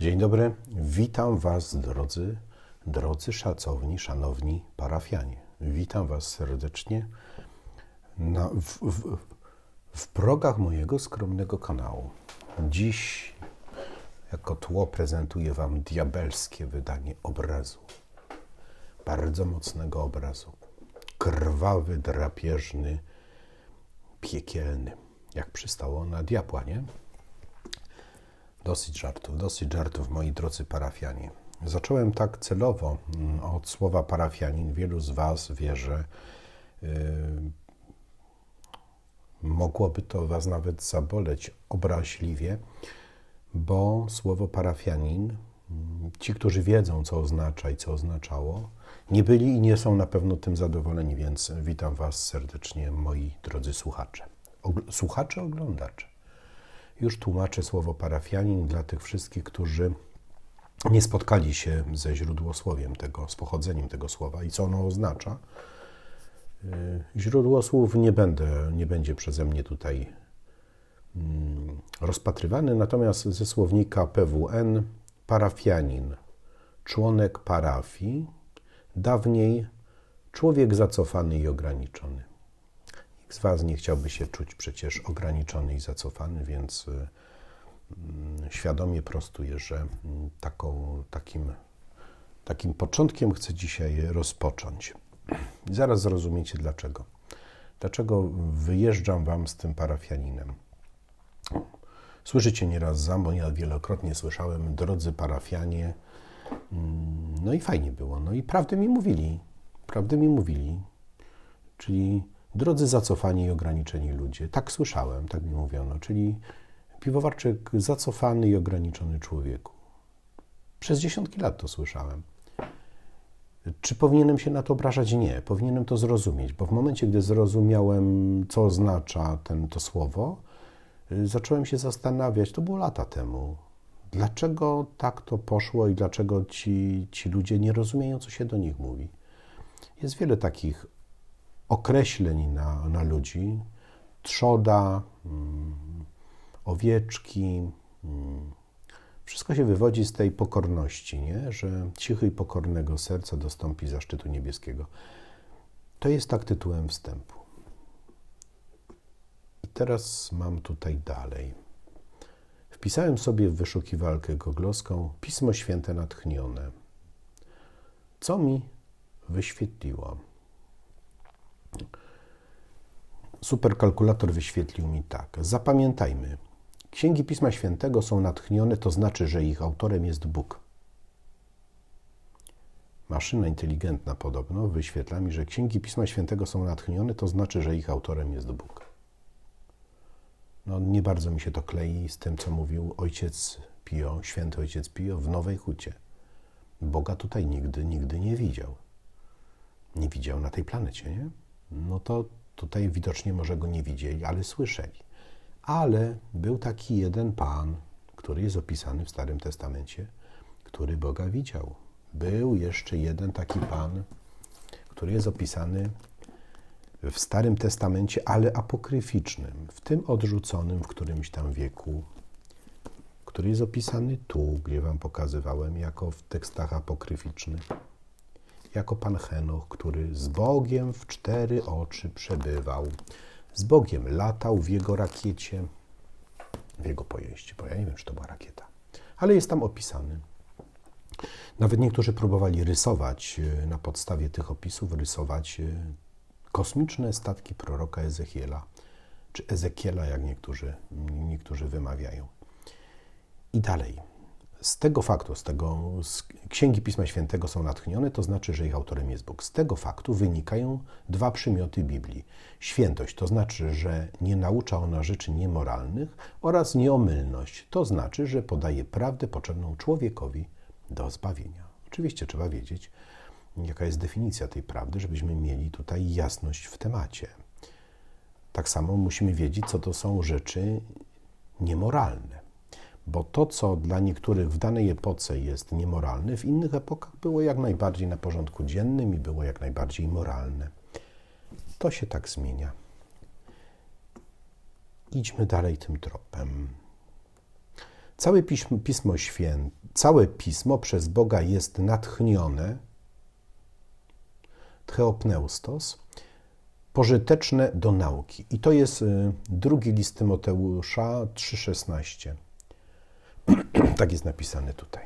Dzień dobry, witam Was, drodzy, drodzy szacowni, szanowni parafianie. Witam Was serdecznie na, w, w, w progach mojego skromnego kanału. Dziś jako tło prezentuję Wam diabelskie wydanie obrazu. Bardzo mocnego obrazu. Krwawy, drapieżny, piekielny. Jak przystało na diabła, nie? Dosyć żartów, dosyć żartów, moi drodzy parafianie. Zacząłem tak celowo mm, od słowa parafianin. Wielu z Was wie, że yy, mogłoby to Was nawet zaboleć obraźliwie, bo słowo parafianin, mm, ci, którzy wiedzą, co oznacza i co oznaczało, nie byli i nie są na pewno tym zadowoleni, więc witam Was serdecznie, moi drodzy słuchacze. Ogl- słuchacze, oglądacze. Już tłumaczę słowo parafianin dla tych wszystkich, którzy nie spotkali się ze źródłosłowiem tego, z pochodzeniem tego słowa i co ono oznacza. Yy, Źródło słów nie, będę, nie będzie przeze mnie tutaj mm, rozpatrywany, natomiast ze słownika PWN parafianin, członek parafii, dawniej człowiek zacofany i ograniczony. Z Was nie chciałby się czuć przecież ograniczony i zacofany, więc y, mm, świadomie prostuję, że mm, taką, takim, takim początkiem chcę dzisiaj rozpocząć. Zaraz zrozumiecie dlaczego. Dlaczego wyjeżdżam Wam z tym parafianinem. Słyszycie nieraz za, bo ja wielokrotnie słyszałem, drodzy parafianie, mm, no i fajnie było. No i prawdę mi mówili. Prawdę mi mówili. Czyli drodzy zacofani i ograniczeni ludzie. Tak słyszałem, tak mi mówiono. Czyli piwowarczyk zacofany i ograniczony człowieku. Przez dziesiątki lat to słyszałem. Czy powinienem się na to obrażać? Nie. Powinienem to zrozumieć, bo w momencie, gdy zrozumiałem, co oznacza ten, to słowo, y, zacząłem się zastanawiać, to było lata temu, dlaczego tak to poszło i dlaczego ci, ci ludzie nie rozumieją, co się do nich mówi. Jest wiele takich określeń na, na ludzi. Trzoda, mm, owieczki. mm, Wszystko się wywodzi z tej pokorności, nie? że cichy i pokornego serca dostąpi zaszczytu niebieskiego. To jest tak tytułem wstępu. I teraz mam tutaj dalej. Wpisałem sobie w wyszukiwalkę goglowską Pismo Święte natchnione. Co mi wyświetliło? Superkalkulator wyświetlił mi tak. Zapamiętajmy. Księgi Pisma Świętego są natchnione, to znaczy, że ich autorem jest Bóg. Maszyna inteligentna podobno wyświetla mi, że księgi Pisma Świętego są natchnione, to znaczy, że ich autorem jest Bóg. No, nie bardzo mi się to klei z tym, co mówił ojciec Pio, święty ojciec Pio w Nowej Hucie. Boga tutaj nigdy, nigdy nie widział. Nie widział na tej planecie, nie? No to tutaj widocznie może go nie widzieli, ale słyszeli. Ale był taki jeden pan, który jest opisany w Starym Testamencie, który Boga widział. Był jeszcze jeden taki pan, który jest opisany w Starym Testamencie, ale apokryficznym, w tym odrzuconym w którymś tam wieku, który jest opisany tu, gdzie Wam pokazywałem, jako w tekstach apokryficznych, jako pan Henoch, który z Bogiem w cztery oczy przebywał. Z Bogiem latał w jego rakiecie, w jego pojeździe, bo ja nie wiem, czy to była rakieta, ale jest tam opisany. Nawet niektórzy próbowali rysować e, na podstawie tych opisów, rysować e, kosmiczne statki proroka Ezechiela, czy Ezekiela, jak niektórzy, niektórzy wymawiają. I dalej. Z tego faktu, z tego z księgi Pisma Świętego są natchnione, to znaczy, że ich autorem jest Bóg. Z tego faktu wynikają dwa przymioty Biblii. Świętość, to znaczy, że nie naucza ona rzeczy niemoralnych, oraz nieomylność, to znaczy, że podaje prawdę potrzebną człowiekowi do zbawienia. Oczywiście trzeba wiedzieć, jaka jest definicja tej prawdy, żebyśmy mieli tutaj jasność w temacie. Tak samo musimy wiedzieć, co to są rzeczy niemoralne. Bo to, co dla niektórych w danej epoce jest niemoralne, w innych epokach było jak najbardziej na porządku dziennym i było jak najbardziej moralne. To się tak zmienia. Idźmy dalej tym tropem. Całe Pismo, Pismo Święte całe pismo przez Boga jest natchnione, theopneustos, pożyteczne do nauki. I to jest y, drugi list Tymoteusza 3,16. tak jest napisane tutaj.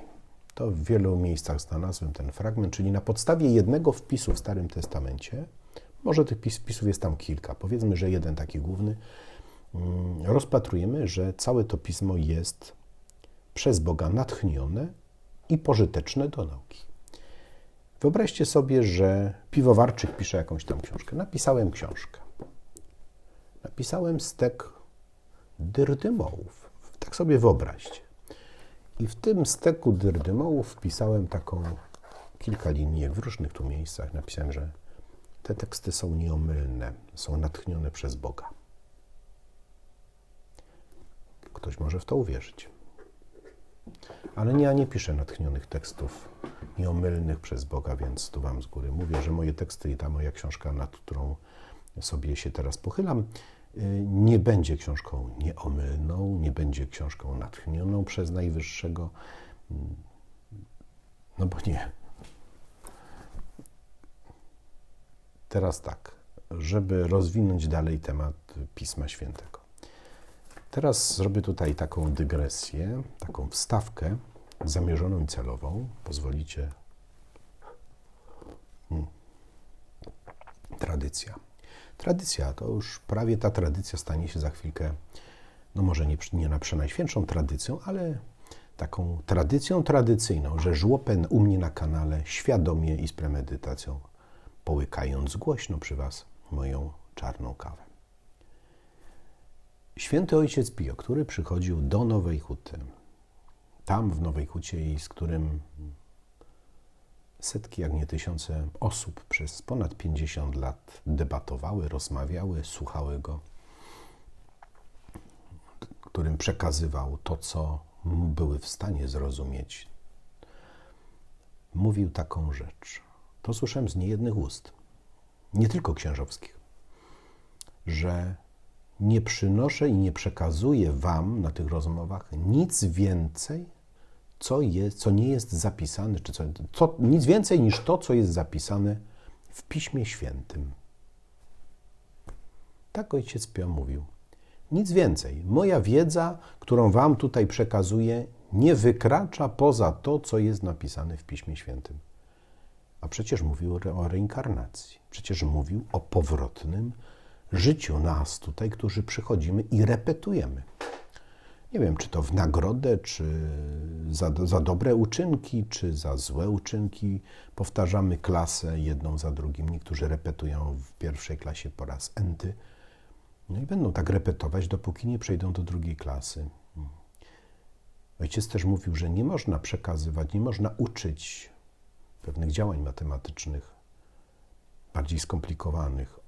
To w wielu miejscach znalazłem ten fragment, czyli na podstawie jednego wpisu w Starym Testamencie, może tych wpisów jest tam kilka, powiedzmy, że jeden taki główny, mm, rozpatrujemy, że całe to pismo jest przez Boga natchnione i pożyteczne do nauki. Wyobraźcie sobie, że piwowarczyk pisze jakąś tam książkę. Napisałem książkę. Napisałem stek dyrdymołów. Tak sobie wyobraźcie. I w tym steku dyrdymołów wpisałem taką kilka linijek w różnych tu miejscach. Napisałem, że te teksty są nieomylne, są natchnione przez Boga. Ktoś może w to uwierzyć. Ale ja nie piszę natchnionych tekstów nieomylnych przez Boga, więc tu Wam z góry mówię, że moje teksty i ta moja książka, nad którą sobie się teraz pochylam, nie będzie książką nieomylną, nie będzie książką natchnioną przez Najwyższego. No bo nie. Teraz tak, żeby rozwinąć dalej temat Pisma Świętego. Teraz zrobię tutaj taką dygresję, taką wstawkę zamierzoną i celową. Pozwolicie. Hmm. Tradycja. Tradycja to już prawie ta tradycja stanie się za chwilkę, no może nie, nie na przenajświętszą tradycją, ale taką tradycją tradycyjną, że żłopen u mnie na kanale świadomie i z premedytacją, połykając głośno przy Was moją czarną kawę. Święty Ojciec Pio, który przychodził do Nowej Huty, tam w Nowej Hucie i z którym setki, jak nie tysiące osób przez ponad 50 lat debatowały, rozmawiały, słuchały go, którym przekazywał to, co były w stanie zrozumieć. Mówił taką rzecz. To słyszałem z niejednych ust, nie tylko księżowskich, że nie przynoszę i nie przekazuję Wam na tych rozmowach nic więcej, co, jest, co nie jest zapisane, czy co, co, nic więcej niż to, co jest zapisane w Piśmie Świętym. Tak ojciec Pio mówił. Nic więcej. Moja wiedza, którą Wam tutaj przekazuję, nie wykracza poza to, co jest napisane w Piśmie Świętym. A przecież mówił o reinkarnacji, przecież mówił o powrotnym życiu nas tutaj, którzy przychodzimy i repetujemy. Nie wiem, czy to w nagrodę, czy za, za dobre uczynki, czy za złe uczynki. Powtarzamy klasę jedną za drugim. Niektórzy repetują w pierwszej klasie po raz enty. No i będą tak repetować, dopóki nie przejdą do drugiej klasy. Ojciec też mówił, że nie można przekazywać, nie można uczyć pewnych działań matematycznych, bardziej skomplikowanych,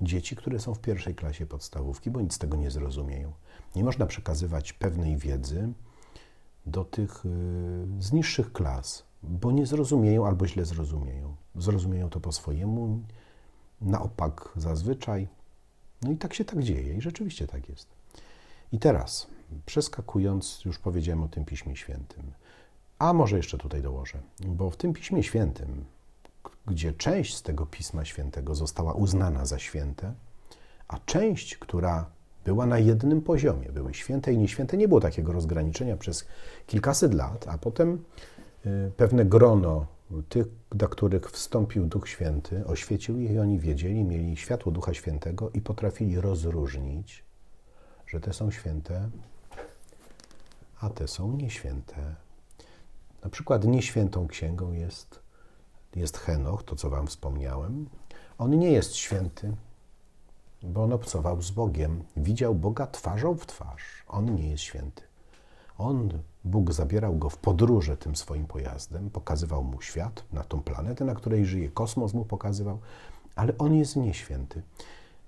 dzieci, które są w pierwszej klasie podstawówki, bo nic z tego nie zrozumieją. Nie można przekazywać pewnej wiedzy do tych y, z niższych klas, bo nie zrozumieją albo źle zrozumieją. Zrozumieją to po swojemu, na opak zazwyczaj. No i tak się tak dzieje i rzeczywiście tak jest. I teraz, przeskakując, już powiedziałem o tym Piśmie Świętym. A może jeszcze tutaj dołożę, bo w tym Piśmie Świętym gdzie część z tego Pisma Świętego została uznana za święte, a część, która była na jednym poziomie, były święte i nieświęte, nie było takiego rozgraniczenia przez kilkaset lat, a potem y, pewne grono tych, do których wstąpił Duch Święty, oświecił ich i oni wiedzieli, mieli światło Ducha Świętego i potrafili rozróżnić, że te są święte, a te są nieświęte. Na przykład nieświętą księgą jest jest Henoch, to co Wam wspomniałem. On nie jest święty, bo on obcował z Bogiem, widział Boga twarzą w twarz. On nie jest święty. On, Bóg zabierał go w podróże tym swoim pojazdem, pokazywał mu świat, na tą planetę, na której żyje, kosmos mu pokazywał, ale on jest nieświęty.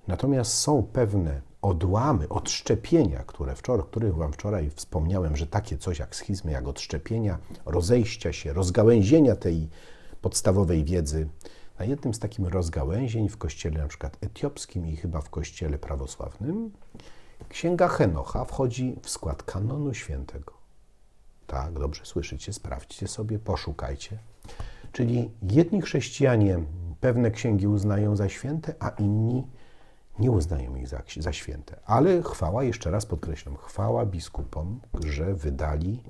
Natomiast są pewne odłamy, odszczepienia, które wczoraj, których Wam wczoraj wspomniałem, że takie coś jak schizmy, jak odszczepienia, rozejścia się, rozgałęzienia tej podstawowej wiedzy. Na jednym z takich rozgałęzień w kościele na przykład etiopskim i chyba w kościele prawosławnym Księga Henocha wchodzi w skład kanonu świętego. Tak, dobrze słyszycie, sprawdźcie sobie, poszukajcie. Czyli jedni chrześcijanie pewne księgi uznają za święte, a inni nie uznają ich za, za święte. Ale chwała, jeszcze raz podkreślam, chwała biskupom, że wydali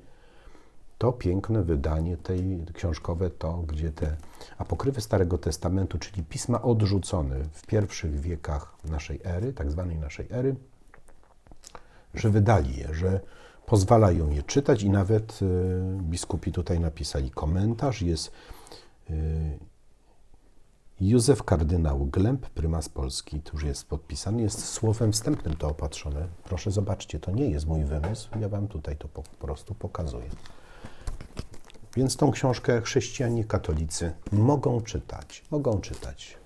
to piękne wydanie tej książkowe, to gdzie te apokryfy Starego Testamentu, czyli pisma odrzucone w pierwszych wiekach naszej ery, tak zwanej naszej ery, że wydali je, że pozwalają je czytać i nawet y, biskupi tutaj napisali komentarz, jest y, Józef kardynał Glemp, prymas Polski, tu już jest podpisany, jest słowem wstępnym to opatrzone. Proszę zobaczcie, to nie jest mój wymysł, ja wam tutaj to po prostu pokazuję. Więc tą książkę chrześcijanie katolicy mogą czytać, mogą czytać,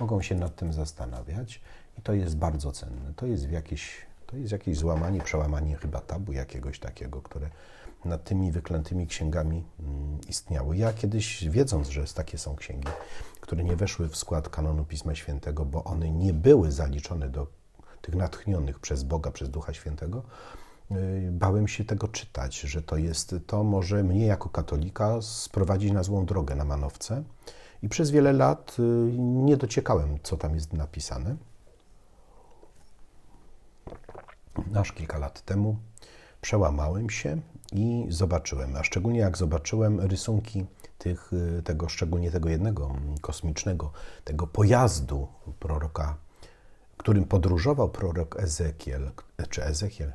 mogą się nad tym zastanawiać i to jest bardzo cenne. To jest jakieś, to jest jakieś złamanie, przełamanie chyba tabu jakiegoś takiego, które nad tymi wyklętymi księgami mm, istniało. Ja kiedyś, wiedząc, że takie są księgi, które nie weszły w skład kanonu Pisma Świętego, bo one nie były zaliczone do tych natchnionych przez Boga, przez Ducha Świętego, bałem się tego czytać, że to jest, to może mnie jako katolika sprowadzić na złą drogę, na manowce. I przez wiele lat y, nie dociekałem, co tam jest napisane. Aż kilka lat temu przełamałem się i zobaczyłem, a szczególnie jak zobaczyłem rysunki tych, y, tego, szczególnie tego jednego mm, kosmicznego, tego pojazdu proroka, którym podróżował prorok Ezekiel, czy Ezechiel,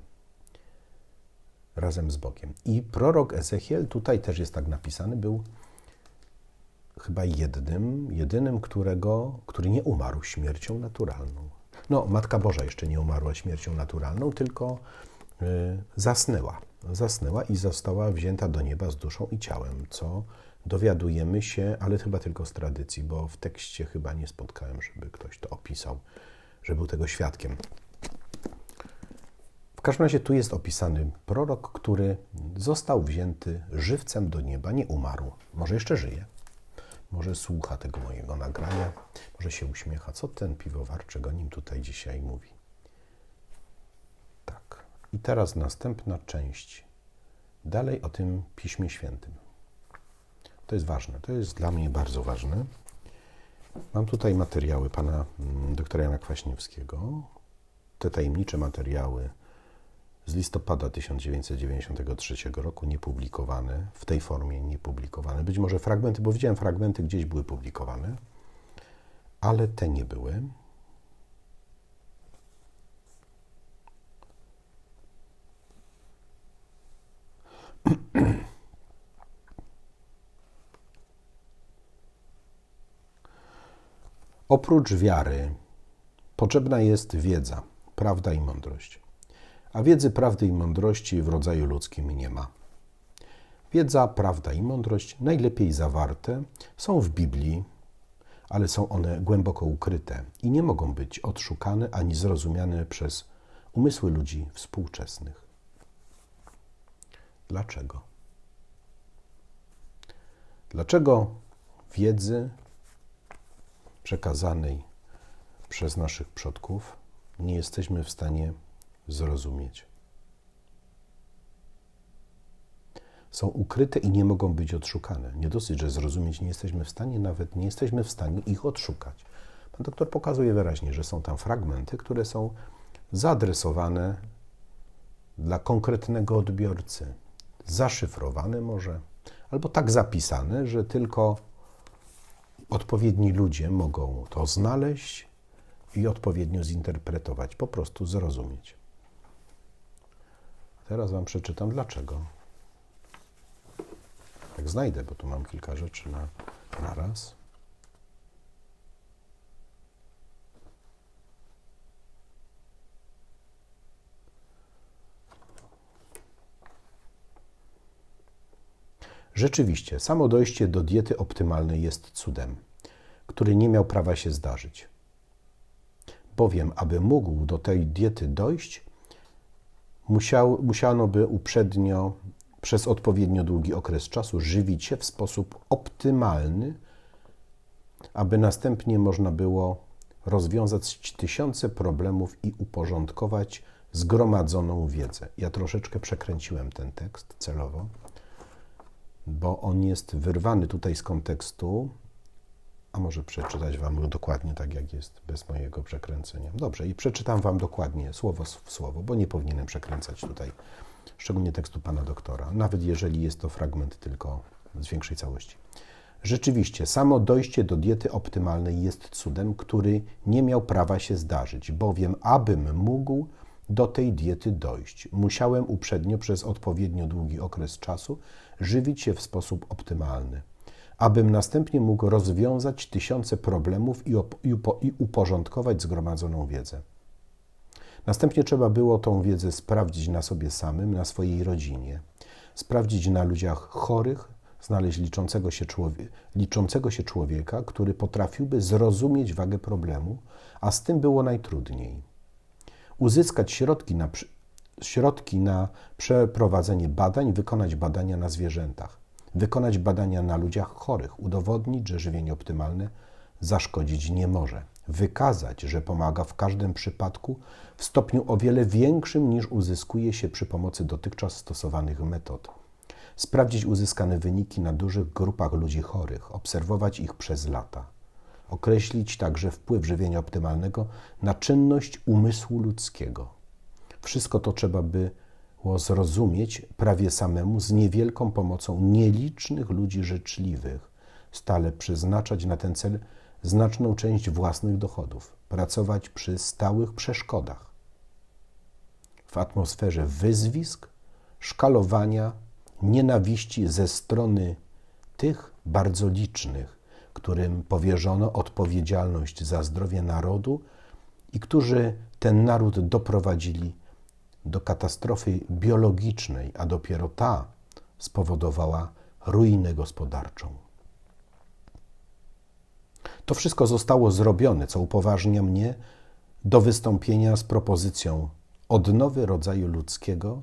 razem z Bogiem. I prorok Ezechiel, tutaj też jest tak napisany, był chyba jednym, jedynym, którego, który nie umarł śmiercią naturalną. No, Matka Boża jeszcze nie umarła śmiercią naturalną, tylko y, zasnęła. Zasnęła i została wzięta do nieba z duszą i ciałem, co dowiadujemy się, ale chyba tylko z tradycji, bo w tekście chyba nie spotkałem, żeby ktoś to opisał, że był tego świadkiem. Każdym razie tu jest opisany prorok, który został wzięty żywcem do nieba, nie umarł, może jeszcze żyje, może słucha tego mojego nagrania, może się uśmiecha. Co ten piwowarczyk o nim tutaj dzisiaj mówi? Tak. I teraz następna część. Dalej o tym Piśmie Świętym. To jest ważne, to jest dla mnie bardzo ważne. Mam tutaj materiały pana mm, doktora Jana Kwaśniewskiego. Te tajemnicze materiały z listopada 1993 roku, niepublikowane, w tej formie niepublikowane. Być może fragmenty, bo widziałem fragmenty gdzieś były publikowane, ale te nie były. Oprócz wiary potrzebna jest wiedza, prawda i mądrość. A wiedzy, prawdy i mądrości w rodzaju ludzkim nie ma. Wiedza, prawda i mądrość, najlepiej zawarte, są w Biblii, ale są one głęboko ukryte i nie mogą być odszukane ani zrozumiane przez umysły ludzi współczesnych. Dlaczego? Dlaczego wiedzy przekazanej przez naszych przodków nie jesteśmy w stanie zrozumieć? Są ukryte i nie mogą być odszukane. Nie dosyć, że zrozumieć nie jesteśmy w stanie, nawet nie jesteśmy w stanie ich odszukać. Pan doktor pokazuje wyraźnie, że są tam fragmenty, które są zaadresowane dla konkretnego odbiorcy, zaszyfrowane może, albo tak zapisane, że tylko odpowiedni ludzie mogą to znaleźć i odpowiednio zinterpretować, po prostu zrozumieć. Teraz Wam przeczytam dlaczego. Tak znajdę, bo tu mam kilka rzeczy na, na raz. Rzeczywiście, samo dojście do diety optymalnej jest cudem, który nie miał prawa się zdarzyć. Bowiem, aby mógł do tej diety dojść, musiał, musiano by uprzednio przez odpowiednio długi okres czasu żywić się w sposób optymalny, aby następnie można było rozwiązać tysiące problemów i uporządkować zgromadzoną wiedzę. Ja troszeczkę przekręciłem ten tekst celowo, bo on jest wyrwany tutaj z kontekstu, a może przeczytać Wam dokładnie tak, jak jest, bez mojego przekręcenia. Dobrze, i przeczytam Wam dokładnie, słowo w słowo, bo nie powinienem przekręcać tutaj, szczególnie tekstu Pana doktora, nawet jeżeli jest to fragment tylko z większej całości. Rzeczywiście, samo dojście do diety optymalnej jest cudem, który nie miał prawa się zdarzyć, bowiem abym mógł do tej diety dojść, musiałem uprzednio przez odpowiednio długi okres czasu żywić się w sposób optymalny, abym następnie mógł rozwiązać tysiące problemów i, i, uporządkować zgromadzoną wiedzę. Następnie trzeba było tą wiedzę sprawdzić na sobie samym, na swojej rodzinie, sprawdzić na ludziach chorych, znaleźć liczącego się, człowieka, liczącego się człowieka, który potrafiłby zrozumieć wagę problemu, a z tym było najtrudniej. Uzyskać środki na, środki na przeprowadzenie badań, wykonać badania na zwierzętach, wykonać badania na ludziach chorych, udowodnić, że żywienie optymalne zaszkodzić nie może, wykazać, że pomaga w każdym przypadku w stopniu o wiele większym niż uzyskuje się przy pomocy dotychczas stosowanych metod. Sprawdzić uzyskane wyniki na dużych grupach ludzi chorych, obserwować ich przez lata, określić także wpływ żywienia optymalnego na czynność umysłu ludzkiego. Wszystko to trzeba było zrozumieć prawie samemu z niewielką pomocą nielicznych ludzi życzliwych, stale przeznaczać na ten cel znaczną część własnych dochodów, pracować przy stałych przeszkodach. W atmosferze wyzwisk, szkalowania, nienawiści ze strony tych bardzo licznych, którym powierzono odpowiedzialność za zdrowie narodu i którzy ten naród doprowadzili do katastrofy biologicznej, a dopiero ta spowodowała ruinę gospodarczą. To wszystko zostało zrobione, co upoważnia mnie do wystąpienia z propozycją odnowy rodzaju ludzkiego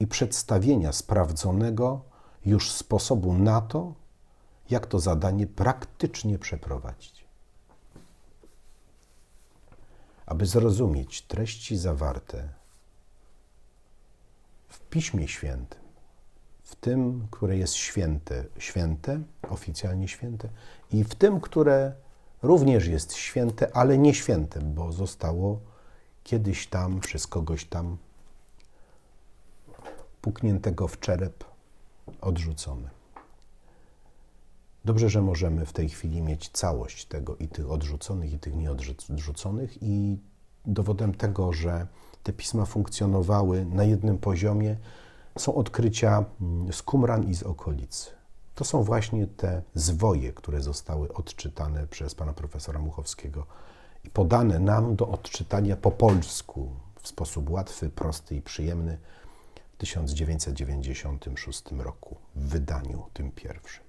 i przedstawienia sprawdzonego już sposobu na to, jak to zadanie praktycznie przeprowadzić. Aby zrozumieć treści zawarte w Piśmie Świętym, w tym, które jest święte, święte, oficjalnie święte, i w tym, które również jest święte, ale nie święte, bo zostało kiedyś tam przez kogoś tam pukniętego w czerep, odrzucony. Dobrze, że możemy w tej chwili mieć całość tego i tych odrzuconych, i tych nieodrzuconych, i dowodem tego, że te pisma funkcjonowały na jednym poziomie, są odkrycia mm, z Kumran i z okolicy. To są właśnie te zwoje, które zostały odczytane przez pana profesora Muchowskiego i podane nam do odczytania po polsku w sposób łatwy, prosty i przyjemny 1996 roku, w wydaniu tym pierwszym.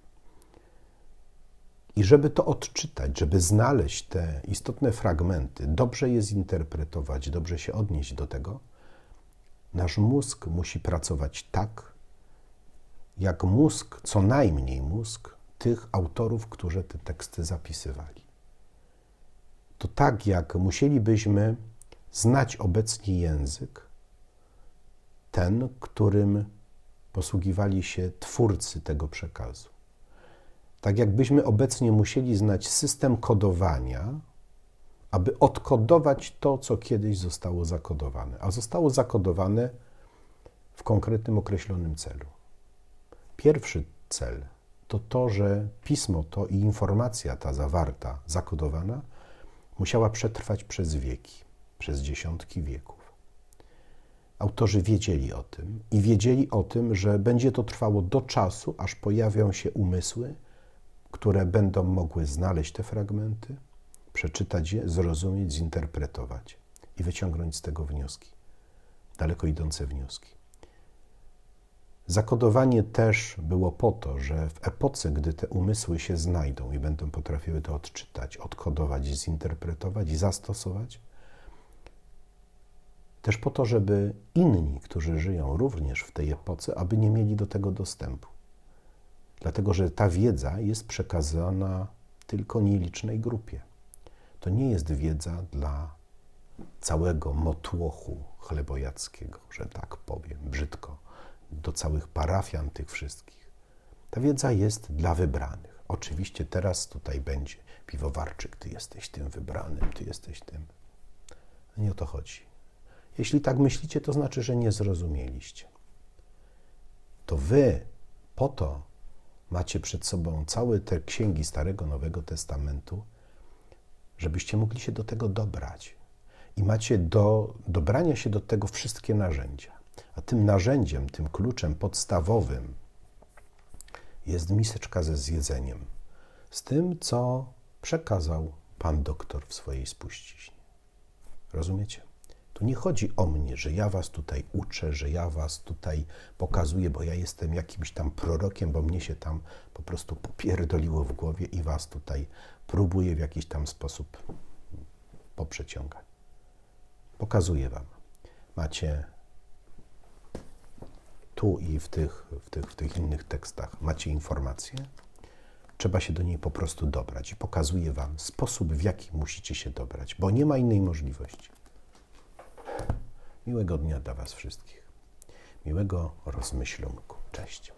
I żeby to odczytać, żeby znaleźć te istotne fragmenty, dobrze je zinterpretować, dobrze się odnieść do tego, nasz mózg musi pracować tak, jak mózg, co najmniej mózg tych autorów, którzy te teksty zapisywali. To tak, jak musielibyśmy znać obecnie język, ten, którym posługiwali się twórcy tego przekazu. Tak jakbyśmy obecnie musieli znać system kodowania, aby odkodować to, co kiedyś zostało zakodowane, a zostało zakodowane w konkretnym określonym celu. Pierwszy cel to to, że pismo to i informacja ta zawarta, zakodowana, musiała przetrwać przez wieki, przez dziesiątki wieków. Autorzy wiedzieli o tym i wiedzieli o tym, że będzie to trwało do czasu, aż pojawią się umysły, które będą mogły znaleźć te fragmenty, przeczytać je, zrozumieć, zinterpretować i wyciągnąć z tego wnioski, daleko idące wnioski. Zakodowanie też było po to, że w epoce, gdy te umysły się znajdą i będą potrafiły to odczytać, odkodować, zinterpretować i zastosować, też po to, żeby inni, którzy żyją również w tej epoce, aby nie mieli do tego dostępu. Dlatego, że ta wiedza jest przekazana tylko nielicznej grupie. To nie jest wiedza dla całego motłochu chlebojackiego, że tak powiem, brzydko, do całych parafian tych wszystkich. Ta wiedza jest dla wybranych. Oczywiście teraz tutaj będzie piwowarczyk, ty jesteś tym wybranym, ty jesteś tym. Nie o to chodzi. Jeśli tak myślicie, to znaczy, że nie zrozumieliście. To wy po to macie przed sobą całe te księgi Starego Nowego Testamentu, żebyście mogli się do tego dobrać. I macie do dobrania się do tego wszystkie narzędzia. A tym narzędziem, tym kluczem podstawowym jest miseczka ze zjedzeniem. Z tym, co przekazał pan doktor w swojej spuściźnie. Rozumiecie? Tu nie chodzi o mnie, że ja was tutaj uczę, że ja was tutaj pokazuję, bo ja jestem jakimś tam prorokiem, bo mnie się tam po prostu popierdoliło w głowie i was tutaj próbuję w jakiś tam sposób poprzeciągać. Pokazuję wam. Macie tu i w tych, w tych, w tych innych tekstach macie informacje. Trzeba się do niej po prostu dobrać i pokazuję wam sposób, w jaki musicie się dobrać, bo nie ma innej możliwości. Miłego dnia dla Was wszystkich. Miłego rozmyślunku. Cześć.